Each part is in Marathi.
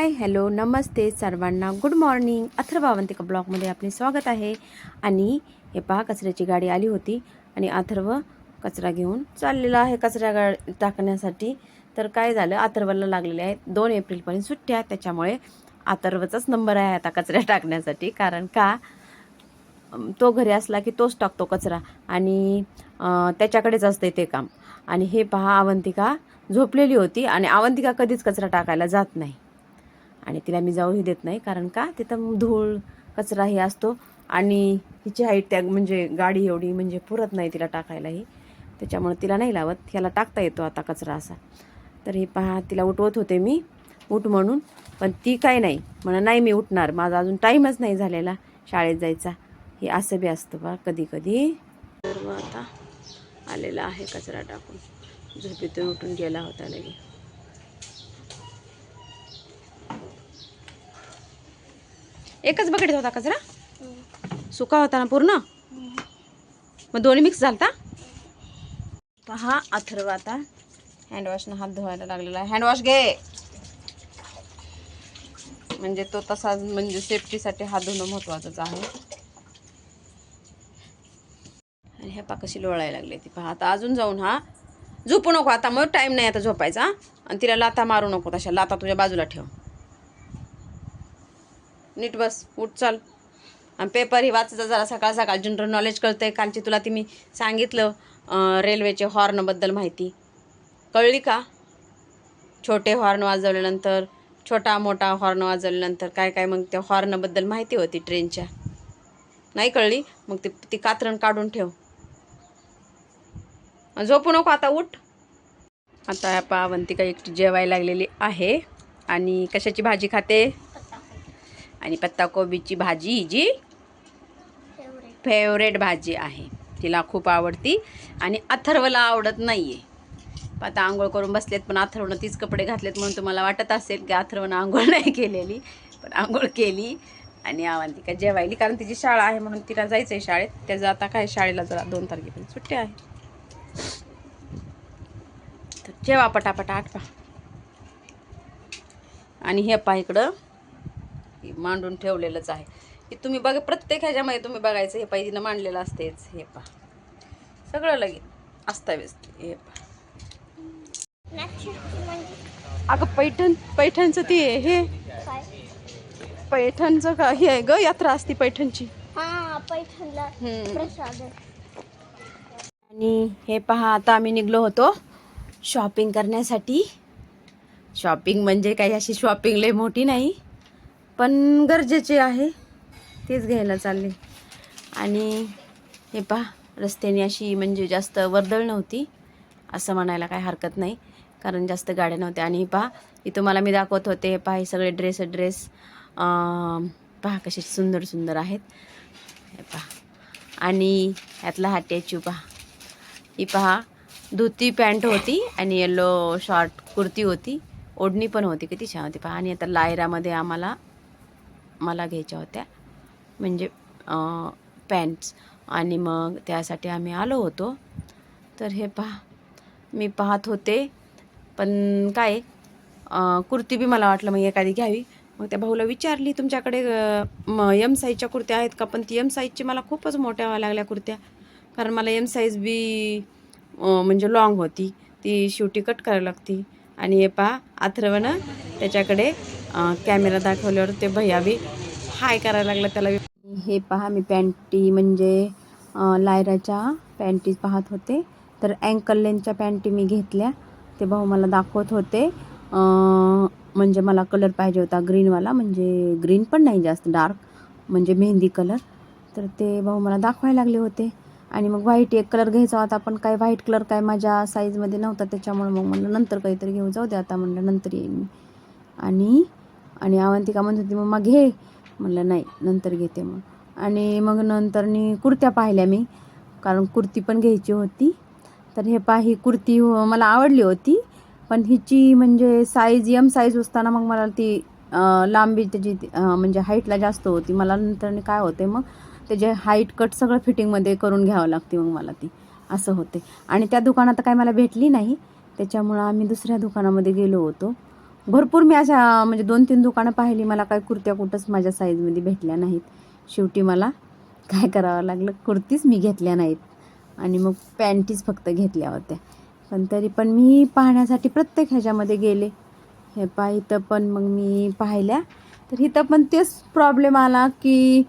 हाय हॅलो नमस्ते सर्वांना. Good morning. अथर्वावंतिका ब्लॉगमध्ये आपले स्वागत आहे. आणि हे पहा कचऱ्याची गाडी आली होती आणि अथर्व कचरा घेऊन चाललेला आहे. कचरा गा टाकण्यासाठी तर काय झालं अथर्वला लागलेले आहेत. दोन एप्रिलपर्यंत सुट्ट्या त्याच्यामुळे अथर्वचाच नंबर आहे आता कचऱ्या टाकण्यासाठी. कारण का? तो घरी असला की तोच टाकतो कचरा. आणि त्याच्याकडेच असते ते काम. आणि हे पहा अवंतिका झोपलेली होती. आणि अवंतिका कधीच कचरा टाकायला जात नाही. आणि तिला मी जाऊही देत नाही. कारण का? तिथं धूळ कचरा हे असतो. आणि हिची हाईट त्या म्हणजे गाडी एवढी म्हणजे पुरत नाही तिला टाकायलाही. त्याच्यामुळे तिला नाही लावत. ह्याला टाकता येतो आता कचरा असा. तर हे पहा तिला उठवत होते मी उठ म्हणून. पण ती काय नाही. म्हणा नाही मी उठणार. माझा अजून टाईमच नाही झालेला शाळेत जायचा. हे असं बी असतं बा कधी कधी तर मग आता आलेला आहे कचरा टाकून. झोपेतून उठून गेला होता लगे एकच बकेट होता कचरा सुका होता ना पूर्ण? मग दोन्ही मिक्स झालता? पहा अथर्व आता हँडवॉशनं हात धुवायला लागलेला आहे. हँडवॉश घे. म्हणजे तो तसा म्हणजे सेफ्टीसाठी हात धुणं महत्वाचंच आहे. आणि ह्या पाकशी लोळायला लागली ती. पहा आता अजून जाऊन हा. झोपू नको आता मग टाईम नाही आता झोपायचा आणि तिला लाता मारू नको तशा लाता तुझ्या बाजूला ठेव. नीट बस उठ चाल. आणि पेपर ही वाचायचा जरा सकाळ सकाळ. जनरल नॉलेज कळतंय. कालची तुला ती मी सांगितलं रेल्वेचे हॉर्नबद्दल माहिती. कळली का? छोटे हॉर्न वाजवल्यानंतर छोटा मोठा हॉर्न वाजवल्यानंतर काय काय मग त्या हॉर्नबद्दल माहिती होती ट्रेनच्या नाही कळली? मग ती ती कात्रण काढून ठेव. झोपू नको आता उठ. आता पावंतिका एकटी जेवायला लागलेली आहे. आणि कशाची भाजी खाते? आणि पत्ताकोबीची भाजी ही जी फेवरेट भाजी आहे. तिला खूप आवडती आणि अथर्वला आवडत नाही आहे आता आंघोळ करून बसलेत पण अथर्वनं तीच कपडे घातलेत म्हणून तुम्हाला वाटत असेल की अथर्वनं आंघोळ नाही केलेली पण आंघोळ केली आणि अवंतिका जेवायली. कारण तिची शाळा आहे म्हणून तिला जायचं आहे शाळेत. त्याचं आता काय शाळेला जरा दोन तारखेपर्यंत सुट्टी आहे. तर जेवा पटापटा आठवा. आणि हे पहा इकडं. मांडून ठेवलेलंच आहे. हे तुम्ही बघा प्रत्येक ह्याच्यामध्ये तुम्ही बघायचं हे पाहिजे मांडलेलं असतेच हे पहा. सगळं लगेच अस्ताव्यस्त हे पहा. अगं पैठण पैठणचं ते हे. पैठणचं का हे आहे ग यात्रा असती पैठणची. हा. आणि हे पहा आता आम्ही निघलो होतो शॉपिंग करण्यासाठी. शॉपिंग म्हणजे काही अशी शॉपिंग लय मोठी नाही. पण गरजेचे आहे. तेच घ्यायला चालले. आणि हे पहा रस्त्याने अशी म्हणजे जास्त वर्दळ नव्हती. असं म्हणायला काही हरकत नाही कारण जास्त गाड्या नव्हत्या. आणि हे पहा इथं मला मी दाखवत होते हे पहा हे सगळे ड्रेस ड्रेस पहा कसे सुंदर सुंदर आहेत. हे पहा. आणि ह्यातला हा टॅच्यू पहा. ही पहा धुती पॅन्ट होती आणि येलो शॉर्ट कुर्ती होती. ओढणी पण होती किती छान होती पहा. आणि आता लायरामध्ये आम्हाला मला घ्यायच्या होत्या. म्हणजे पॅन्ट्स आणि मग त्यासाठी आम्ही आलो होतो. तर हे पहा मी पाहत होते. पण काय कुर्ती बी मला वाटलं मग एखादी घ्यावी. मग त्या भाऊला विचारली तुमच्याकडे एम साईजच्या कुर्त्या आहेत का? पण ती एम साईजची मला खूपच मोठ्या व्हायला लागल्या कुर्त्या. कारण मला एम साईज बी म्हणजे लॉंग होती. ती शेवटी कट करावी लागती. आणि हे पहा अथर्वनं त्याच्याकडे कॅमेरा दाखवल्यावर ते भैया बी हाय करायला लागला त्याला हे पहा मी पॅन्टी म्हणजे लायराच्या पॅन्टी पाहत होते. तर अँकल लेनच्या पॅन्टी मी घेतल्या. ते भाऊ मला दाखवत होते. म्हणजे मला कलर पाहिजे होता ग्रीनवाला म्हणजे ग्रीन पण नाही जास्त डार्क म्हणजे मेहंदी कलर तर ते भाऊ मला दाखवायला लागले होते. आणि मग व्हाईट एक कलर घ्यायचा होता पण काय व्हाईट कलर काय माझ्या साईजमध्ये नव्हता त्याच्यामुळे मग म्हणलं नंतर काहीतरी घेऊ जाऊ दे आता म्हणलं नंतर येईन मी. आणि आणि अवंतिका म्हणत होती मग घे. म्हणलं नाही नंतर घेते मग. आणि मग नंतरनी कुर्त्या पाहिल्या मी कारण कुर्ती पण घ्यायची होती. तर हे पा ही कुर्ती हो- मला आवडली होती पण हिची म्हणजे साईज यम साईज असताना मग मला ती लांबी त्याची म्हणजे हाईटला जास्त होती. मला नंतर काय होते मग त्याचे हाईट कट सगळं फिटिंगमध्ये करून घ्यावं लागते मग मला ती. असं होते आणि त्या दुकानात काय मला भेटली नाही. त्याच्यामुळं आम्ही दुसऱ्या दुकानामध्ये गेलो होतो. भरपूर मी अशा म्हणजे दोन तीन दुकानं पाहिली. मला काय कुर्त्या कुठंच माझ्या साईजमध्ये भेटल्या नाहीत. शेवटी मला काय करावं लागलं? कुर्तीच मी घेतल्या नाहीत. आणि मग पॅन्टीज फक्त घेतल्या होत्या. पण तरी पण मी पाहण्यासाठी प्रत्येक ह्याच्यामध्ये गेले. हे पा इथं पण मग मी पाहिल्या. तर इथं पण तेच प्रॉब्लेम आला की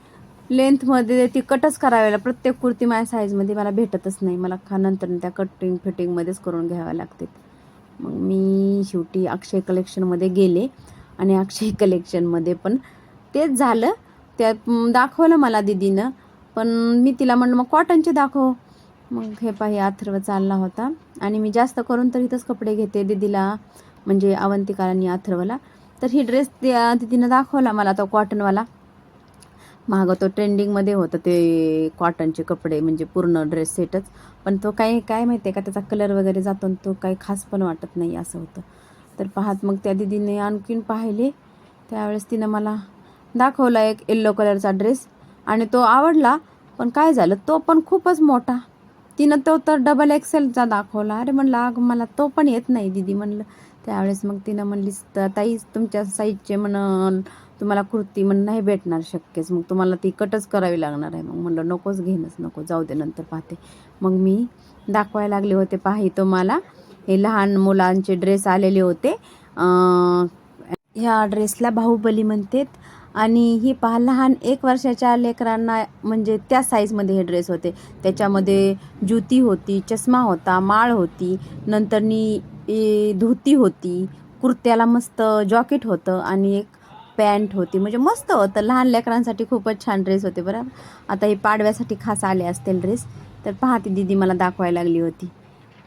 लेंथमध्ये ती कटच करावी लाग- प्रत्येक कुर्ती माझ्या साईजमध्ये मला भेटतच नाही. मला खा नंतर त्या कटिंग फिटिंगमध्येच करून घ्याव्या लागते मग मी शेवटी अक्षय कलेक्शनमध्ये गेले आणि अक्षय कलेक्शनमध्ये पण तेच झालं. त्या दाखवलं मला दिदीनं पण मी तिला म्हणलं मग कॉटनचे दाखव. मग हे पाही अथर्व चालला होता आणि मी जास्त करून तर इथंच कपडे घेते दिदीला म्हणजे अवंतिकाला आणि अथर्वला. तर ही ड्रेस त्या दिदीनं दाखवला मला तो कॉटनवाला मागं तो ट्रेंडिंगमध्ये होतं ते कॉटनचे कपडे म्हणजे पूर्ण ड्रेस सेटच पण तो काही काय माहिती आहे का त्याचा कलर वगैरे जातो आणि तो काही खास पण वाटत नाही असं होतं. तर पाहत मग त्या दिदीने आणखीन पाहिले. त्यावेळेस तिनं मला दाखवला एक येल्लो कलरचा ड्रेस आणि तो आवडला. पण काय झालं तो पण खूपच मोठा. तिनं तो तर डबल एक्सेलचा दाखवला. अरे म्हणलं अग मला तो पण येत नाही दिदी म्हणलं. त्यावेळेस मग तिनं म्हणली ताई तुमच्या साईजचे म्हण तुम्हाला कुर्ती म्हण नाही भेटणार शक्यच. मग तुम्हाला ती कटच करावी लागणार आहे. मग म्हणलं नकोच घेणंच नको जाऊ दे नंतर पाहते. मग मी दाखवायला लागले होते पाही तुम्हाला. हे लहान मुलांचे ड्रेस आलेले होते. ह्या ड्रेसला बाहुबली म्हणतात. आणि ही पहा लहान एक वर्षाच्या लेकरांना म्हणजे त्या साईजमध्ये हे ड्रेस होते. त्याच्यामध्ये जुती होती चष्मा होता माळ होती नंतरनी धोती होती कुर्त्याला मस्त जॉकेट होतं आणि एक पॅन्ट होती. म्हणजे मस्त होतं. लहान लेकरांसाठी खूपच छान ड्रेस होते बरं. आता हे पाडव्यासाठी खास आले असतील ड्रेस तर पहा ती दिदी मला दाखवायला लागली होती.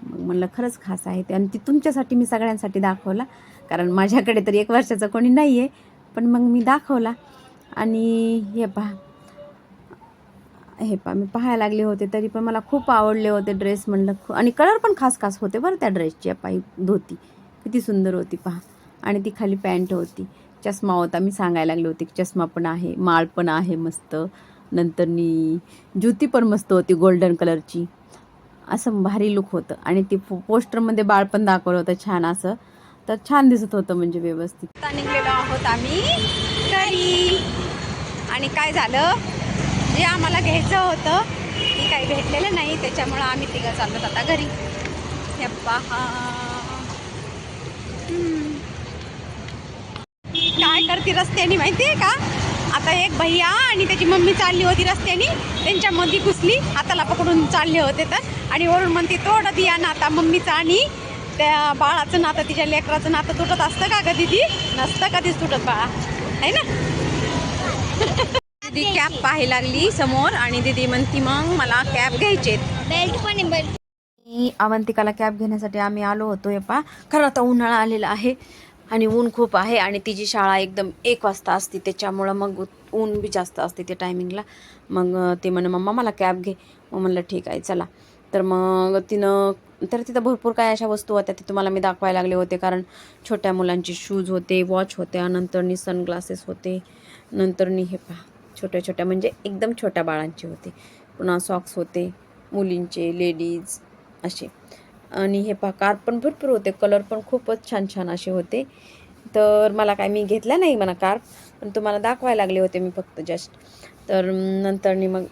मग म्हणलं खरंच खास आहे. ते आणि ती तुमच्यासाठी मी सगळ्यांसाठी दाखवला. कारण माझ्याकडे तर एक वर्षाचं कोणी नाही आहे पण मग मी दाखवला. आणि हे पहा. हे पहा मी पाहायला लागले होते. तरी पण मला खूप आवडले होते ड्रेस म्हणलं. खू- आणि कलर पण खास खास होते बरं त्या ड्रेसची पायी धोती. किती सुंदर होती पहा. आणि ती खाली पॅन्ट होती. चष्मा होता मी सांगायला लागले होते की चष्मा पण आहे माळ पण आहे मस्त. नंतरनी ज्युती पण मस्त होती गोल्डन कलरची असं भारी लुक होतं. आणि ती पोस्टरमध्ये बाळ पण दाखवलं होतं छान असं. तर छान दिसत होतं म्हणजे व्यवस्थित. निघलेलो आहोत आम्ही घरी. आणि काय झालं? जे आम्हाला घ्यायचं होतं ते काही भेटलेलं नाही. त्याच्यामुळं आम्ही तिघं चाललो आता घरी. हे पहा. काय करते रस्त्याने माहिती आहे का? आता एक भैया आणि त्याची मम्मी चालली होती रस्त्याने. त्यांच्या मध्ये घुसली हाताला पकडून चालले होते तर. आणि वरून म्हणते तोड दिया नाता मम्मीचं आणि त्या बाळाचं नातं तिच्या लेकराचं नातं तुटत असतं का ग दिदी? नसतं कधीच तुटत बाळा. आहे ना? दिदी कॅब पाहायला लागली समोर आणि दिदी म्हणती मग मला कॅब घ्यायचे बेल्ट पण आहे बेल्ट अवंतिकाला कॅब घेण्यासाठी आम्ही आलो होतो पा खरं आता उन्हाळा आलेला आहे. आणि ऊन खूप आहे आणि तिची शाळा एकदम एक वाजता असते त्याच्यामुळं मग ऊन बी जास्त असते त्या टायमिंगला मग ते म्हणे मम्मा मला कॅब घे. मग म्हणलं ठीक आहे चला. तर मग तिनं तर तिथं भरपूर काय अशा वस्तू होत्या ते तुम्हाला मी दाखवायला लागले होते. कारण छोट्या मुलांचे शूज होते वॉच होत्या नंतरनी सनग्लासेस होते नंतरनी हे पहा छोट्या छोट्या म्हणजे एकदम छोट्या बाळांचे होते. पुन्हा सॉक्स होते मुलींचे लेडीज असे. आणि हे पहा कार पण भरपूर होते. कलर पण खूपच छान छान असे होते. तर मला काय मी घेतला नाही म्हणा कार पण तुम्हाला दाखवायला लागले होते मी फक्त जस्ट तर नंतरनी मग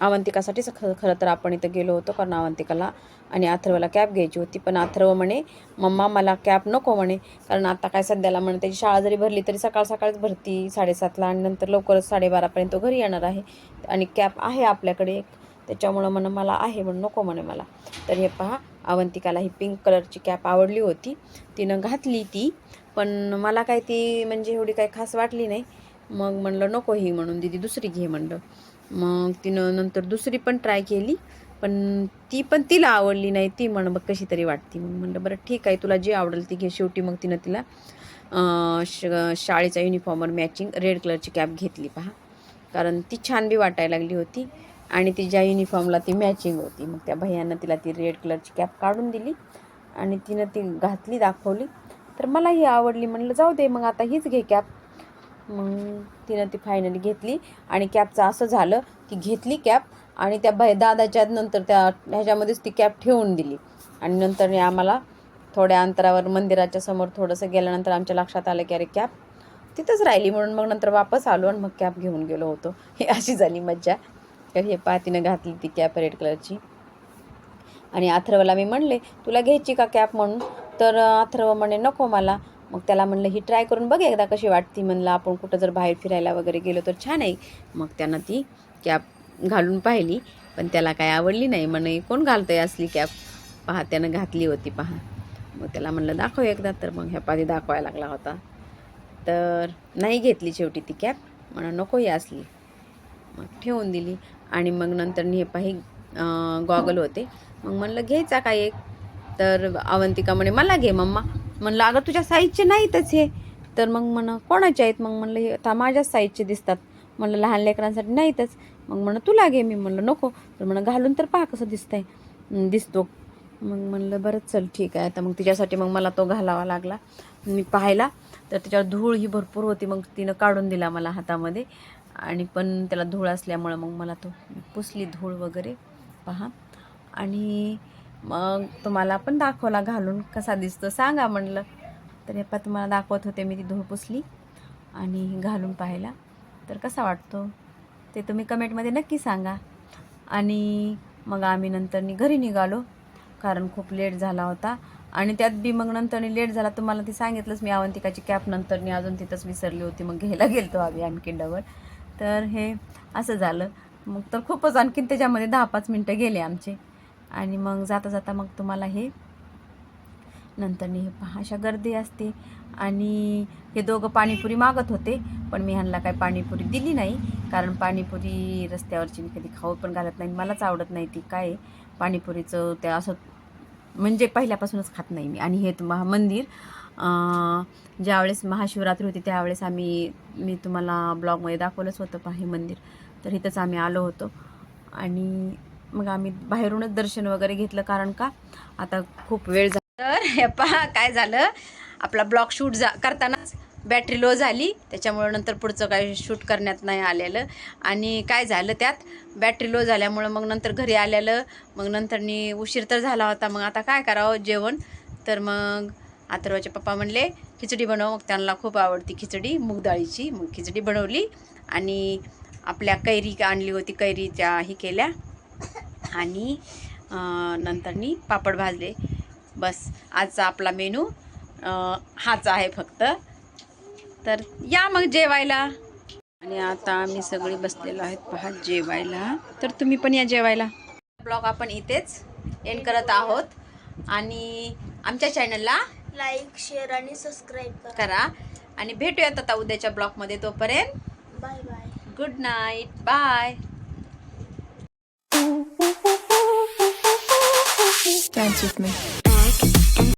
अवंतिकासाठीच ख खरं तर आपण इथं गेलो होतो कारण अवंतिकाला आणि अथर्वला कॅब घ्यायची होती. पण अथर्व म्हणे मम्मा मला कॅब नको म्हणे. कारण आता काय सध्याला म्हणे त्याची शाळा जरी भरली तरी सकाळ सकाळच भरती साडेसातला आणि नंतर लवकरच साडेबारापर्यंत तो घरी येणार आहे. आणि कॅब आहे आपल्याकडे एक. त्याच्यामुळं म्हणे मला आहे म्हणून नको म्हणे मला. तर हे पहा अवंतिकाला ही पिंक कलरची कॅप आवडली होती. तिनं घातली ती पण मला काय ती म्हणजे एवढी काही खास वाटली नाही. मग म्हणलं नको ही म्हणून दिदी दुसरी घे म्हणलं. मग तिनं नंतर दुसरी पण ट्राय केली पण ती पण तिला आवडली नाही. ती म्हण बघ कशी तरी वाटती. मग म्हणलं बरं ठीक आहे तुला जी आवडेल ती घे शेवटी मग तिनं तिला श शाळेचा युनिफॉर्मवर मॅचिंग रेड कलरची कॅप घेतली पहा. कारण ती छान बी वाटायला लागली होती. आणि तिच्या युनिफॉर्मला ती मॅचिंग होती. मग त्या भैयानं तिला ती रेड कलरची कॅप काढून दिली आणि तिनं ती घातली दाखवली. तर मला ही आवडली. म्हणलं जाऊ दे मग आता हीच घे कॅप मग तिनं ती फायनली घेतली आणि कॅपचं असं झालं की घेतली कॅप आणि त्या भय दादाच्या नंतर त्या ह्याच्यामध्येच ती कॅप ठेवून दिली. आणि नंतर आम्हाला थोड्या अंतरावर मंदिराच्या समोर थोडंसं गेल्यानंतर आमच्या लक्षात आलं की अरे कॅप तिथंच राहिली म्हणून मग नंतर वापस आलो आणि मग कॅप घेऊन गेलो होतो. ही अशी झाली मज्जा. तर हे पहा तिनं घातली ती कॅप रेड कलरची. आणि अथर्वला मी म्हणले तुला घ्यायची का कॅप म्हणून? तर अथर्व म्हणे नको मला. मग त्याला म्हणलं ही ट्राय करून बघ एकदा कशी वाटती. म्हणलं आपण कुठं जर बाहेर फिरायला वगैरे गेलो तर छान आहे. मग त्यानं ती कॅप घालून पाहिली पण त्याला काय आवडली नाही. म्हणे कोण घालतंय असली कॅप? पहा त्यानं घातली होती पहा. मग त्याला म्हणलं दाखव एकदा. तर मग ह्या पाधी दाखवायला लागला होता. तर नाही घेतली शेवटी ती कॅप. म्हणा नको ही असली. मग ठेवून दिली. आणि मग नंतर हे पाही गॉगल होते. मग म्हणलं घ्यायचा काय एक? तर अवंतिका म्हणे मला घे मम्मा. म्हणलं अगं तुझ्या साईजचे नाहीतच हे. तर मग म्हण कोणाचे आहेत? मग म्हणलं हे आता माझ्याच साईजचे दिसतात. म्हणलं लहान लेकरांसाठी नाहीतच. मग म्हणलं तुला घे. मी म्हणलं नको. तर म्हणलं घालून तर पहा कसं दिसतंय. आहे दिसतो. मग म्हणलं बरं चल ठीक आहे. तर मग तिच्यासाठी मग मला तो घालावा लागला. मी पाहिला तर त्याच्यावर धूळ ही भरपूर होती. मग तिनं काढून दिला मला हातामध्ये. आणि पण त्याला धूळ असल्यामुळं मग मला तो पुसली धूळ वगैरे पहा. आणि मग तुम्हाला पण दाखवला घालून कसा दिसतो सांगा म्हणलं. तर हे पा तुम्हाला दाखवत होते मी ती धूळ पुसली आणि घालून पाहिला. तर कसा वाटतो? ते तुम्ही कमेंटमध्ये नक्की सांगा. आणि मग आम्ही नंतर घरी निघालो कारण खूप लेट झाला होता. आणि त्यात बी मग नंतर लेट झाला तुम्हाला ती सांगितलंच मी अवंतिकाची कॅप नंतरनी अजून तिथंच विसरली होती मग घ्यायला गेलतो आम्ही आणखी डबल. तर हे असं झालं. मग तर खूपच आणखीन त्याच्यामध्ये दहा पाच मिनटं गेले आमचे. आणि मग जाता जाता मग तुम्हाला हे नंतरनी हे पहा अशा गर्दी असते. आणि हे दोघं पाणीपुरी मागत होते पण मी ह्यांना काय पाणीपुरी दिली नाही. कारण पाणीपुरी रस्त्यावरची मी कधी खाऊ पण घालत नाही मलाच आवडत नाही ती. काय पाणीपुरीचं ते असं म्हणजे पहिल्यापासूनच खात नाही मी. आणि हे तुम्हा मंदिर ज्यावेळेस महाशिवरात्री होती त्यावेळेस आम्ही मी तुम्हाला ब्लॉगमध्ये दाखवलंच होतं पहा हे मंदिर. तर इथंच आम्ही आलो होतो. आणि मग आम्ही बाहेरूनच दर्शन वगैरे घेतलं. कारण का? आता खूप वेळ झाला. तर हे पहा काय झालं. आपला ब्लॉग शूट जा करतानाच बॅटरी लो झाली. त्याच्यामुळं नंतर पुढचं काही शूट करण्यात नाही आलेलं. आणि काय झालं त्यात? बॅटरी लो झाल्यामुळं मग नंतर घरी आलेलं. मग नंतरनी उशीर तर झाला होता. मग आता काय करावं? जेवण. तर मग अथर्वाचे पप्पा म्हणले खिचडी बनव. मग त्यांना खूप आवडती खिचडी मूग मग खिचडी बनवली आणि आपल्या कैरी आणली होती कैरीच्या ही केल्या. आणि नंतरनी पापड भाजले. बस आजचा आपला मेनू हाच आहे फक्त. तर या मग जेवायला. आणि आता आम्ही सगळी बसलेलो आहेत पहा जेवायला. तर तुम्ही पण या जेवायला. ब्लॉग आपण इथेच एंड करत आहोत. आणि आमच्या चॅनलला लाईक शेअर आणि सबस्क्राईब करा. करा. आणि भेटूयात आता उद्याच्या ब्लॉगमध्ये तोपर्यंत. Bye bye. Good night bye Dance with me.